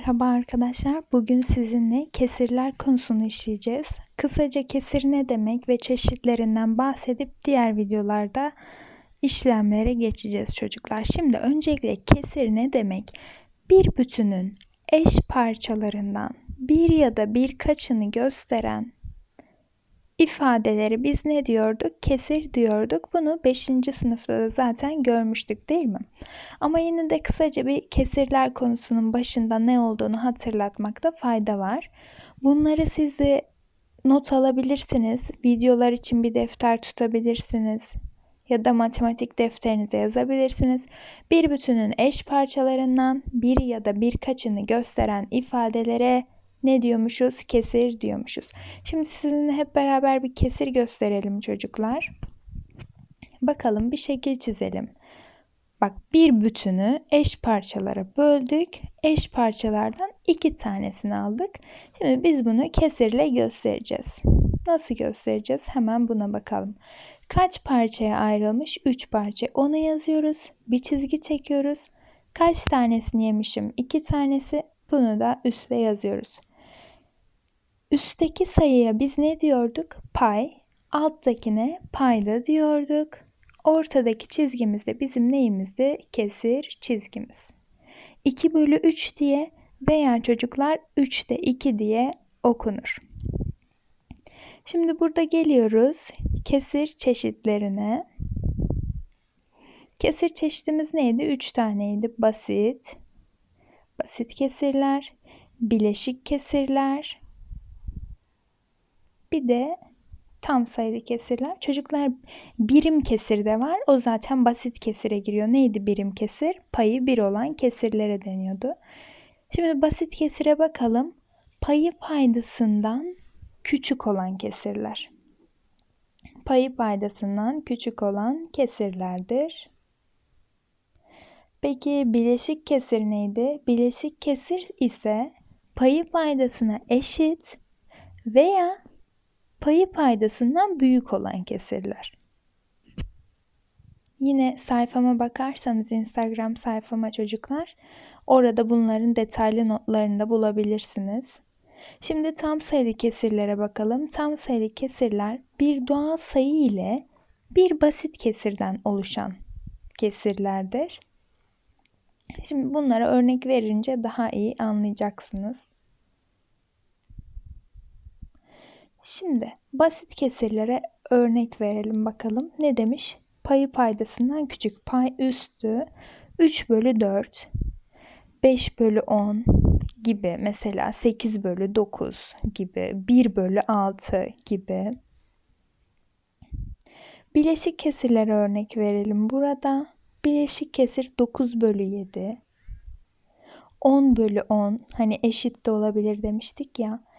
Merhaba arkadaşlar. Bugün sizinle kesirler konusunu işleyeceğiz. Kısaca kesir ne demek ve çeşitlerinden bahsedip diğer videolarda işlemlere geçeceğiz çocuklar. Şimdi öncelikle kesir ne demek? Bir bütünün eş parçalarından bir ya da birkaçını gösteren ifadeleri biz ne diyorduk? Kesir diyorduk. Bunu 5. sınıfta da zaten görmüştük değil mi? Ama yine de kısaca bir kesirler konusunun başında ne olduğunu hatırlatmakta fayda var. Bunları siz de not alabilirsiniz. Videolar için bir defter tutabilirsiniz. Ya da matematik defterinize yazabilirsiniz. Bir bütünün eş parçalarından biri ya da birkaçını gösteren ifadelere ne diyormuşuz? Kesir diyormuşuz. Şimdi sizinle hep beraber bir kesir gösterelim çocuklar. Bakalım bir şekil çizelim. Bak bir bütünü eş parçalara böldük. Eş parçalardan iki tanesini aldık. Şimdi biz bunu kesirle göstereceğiz. Nasıl göstereceğiz? Hemen buna bakalım. Kaç parçaya ayrılmış? 3 parça. Onu yazıyoruz. Bir çizgi çekiyoruz. Kaç tanesini yemişim? 2 tanesi. Bunu da üste yazıyoruz. Üstteki sayıya biz ne diyorduk? Pay. Alttakine payda diyorduk. Ortadaki çizgimiz de bizim neyimizdi? Kesir çizgimiz. 2 bölü 3 diye veya çocuklar 3'te 2 diye okunur. Şimdi burada geliyoruz kesir çeşitlerine. Kesir çeşitimiz neydi? 3 taneydi. Basit, basit kesirler, bileşik kesirler, bir de tam sayılı kesirler. Çocuklar birim kesir de var. O zaten basit kesire giriyor. Neydi birim kesir? Payı bir olan kesirlere deniyordu. Şimdi basit kesire bakalım. Payı paydasından küçük olan kesirler. Payı paydasından küçük olan kesirlerdir. Peki bileşik kesir neydi? Bileşik kesir ise payı paydasına eşit veya payı paydasından büyük olan kesirler. Yine sayfama bakarsanız Instagram sayfama çocuklar orada bunların detaylı notlarını da bulabilirsiniz. Şimdi tam sayılı kesirlere bakalım. Tam sayılı kesirler bir doğal sayı ile bir basit kesirden oluşan kesirlerdir. Şimdi bunlara örnek verince daha iyi anlayacaksınız. Şimdi basit kesirlere örnek verelim bakalım. Ne demiş? Payı paydasından küçük. Pay üstü 3 bölü 4, 5 bölü 10 gibi mesela 8 bölü 9 gibi 1 bölü 6 gibi. Bileşik kesirlere örnek verelim burada. Bileşik kesir 9 bölü 7, 10 bölü 10 hani eşit de olabilir demiştik ya.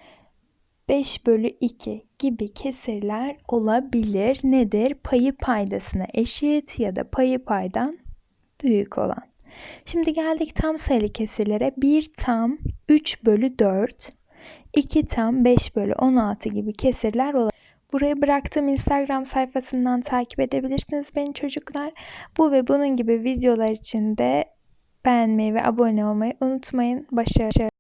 5 bölü 2 gibi kesirler olabilir. Nedir? Payı paydasına eşit ya da payı paydan büyük olan. Şimdi geldik tam sayılı kesirlere. 1 tam 3 bölü 4, 2 tam 5 bölü 16 gibi kesirler olabilir. Buraya bıraktığım Instagram sayfasından takip edebilirsiniz beni çocuklar. Bu ve bunun gibi videolar için de beğenmeyi ve abone olmayı unutmayın. Başarılar.